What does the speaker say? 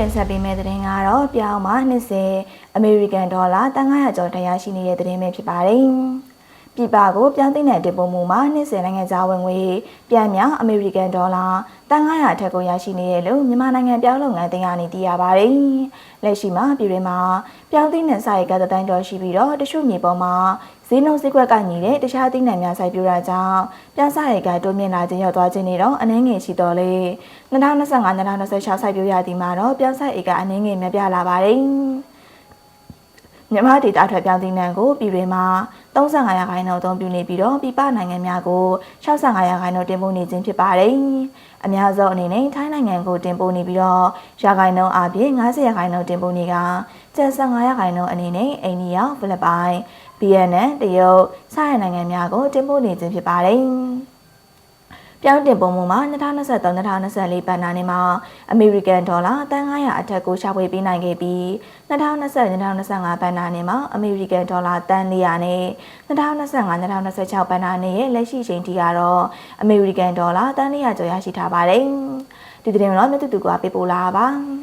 ခုတင်ဆက်ပေးမယ့်သတင်းကတော့ပြောင်းမှာ20အမေရိကန်ဒေါ်လာ1900ကျော်တရားရှိနေတဲ့သတင်းပဲဖြစ်ပါတယ်။ပြည်ပကိုပြောင်းသိတဲ့တင်ပို့မှုမှာ20နိုင်ငံခြားဝင်ငွေပြန်မြောက်အမေရိကန်ဒေါ်လာ 1900အထက်ကိုရရှိနေတယ်လို့မြန်မာနိုင်ငံပြောင်းလုပ်ငန်းတင်ကနေသိရပါတယ်။လက်ရှိမှာပြည်တွင်းမှာပြောင်းသိတဲ့စာရိတ်ကတန်းကျော်ရှိပြီးတော့တချို့မြေပေါ်မှာဈေးနှုန်းဈေးကွက်ကညီတဲ့တခြားသိတဲ့များဆိုင်ပြူတာကြောင့်ပြန်စာရိတ်ကတိုးမြင့်လာခြင်းရောက်သွားခြင်းတွေတော့အနှင်းငယ်ရှိတော်လေ2025-2026စိုက်ပြူရသည်မှာတော့ပြန်ဆိုင်ဧကအနှင်းငယ်များပြလာပါတယ်မြန်မာဒေတာထွက်ပြောင်းသီးနှံကိုပြည်တွင်မှာ 35ရာခိုင်နှုန်းအသုံးပြုနေပြီးတော့ပြည်ပနိုင်ငံများကို65ရာခိုင်နှုန်းတင်ပို့နေခြင်းဖြစ်ပါတယ်။အများဆုံးအနေနဲ့ထိုင်းနိုင်ငံကိုတင်ပို့နေပြီးတော့ရာခိုင်နှုန်းအပြင်90ရာခိုင်နှုန်းတင်ပို့နေကကျန်15ရာခိုင်နှုန်းအနေနဲ့အိန္ဒိယ၊ဖိလစ်ပိုင်၊ဗီယက်နမ်၊တရုတ်စတဲ့နိုင်ငံများကိုတင်ပို့နေခြင်းဖြစ်ပါတယ်။ ပြောင်းတင်ပုံမှုမှာ2023-2024ဘဏ္ဍာနှစ်မှာအမေရိကန်ဒေါ်လာ1,900အထက်ကိုရှာဖွေပေးနိုင်ခဲ့ပြီး2020-2025ဘဏ္ဍာနှစ်မှာအမေရိကန်ဒေါ်လာ1,400နဲ့2025-2026ဘဏ္ဍာနှစ်ရဲ့လက်ရှိချိန်ထိကတော့အမေရိကန်ဒေါ်လာ1,400ကျော်ရရှိထားပါတယ်။ဒီသတင်းတော့မြတ်တူတူကပေးပို့လာပါ။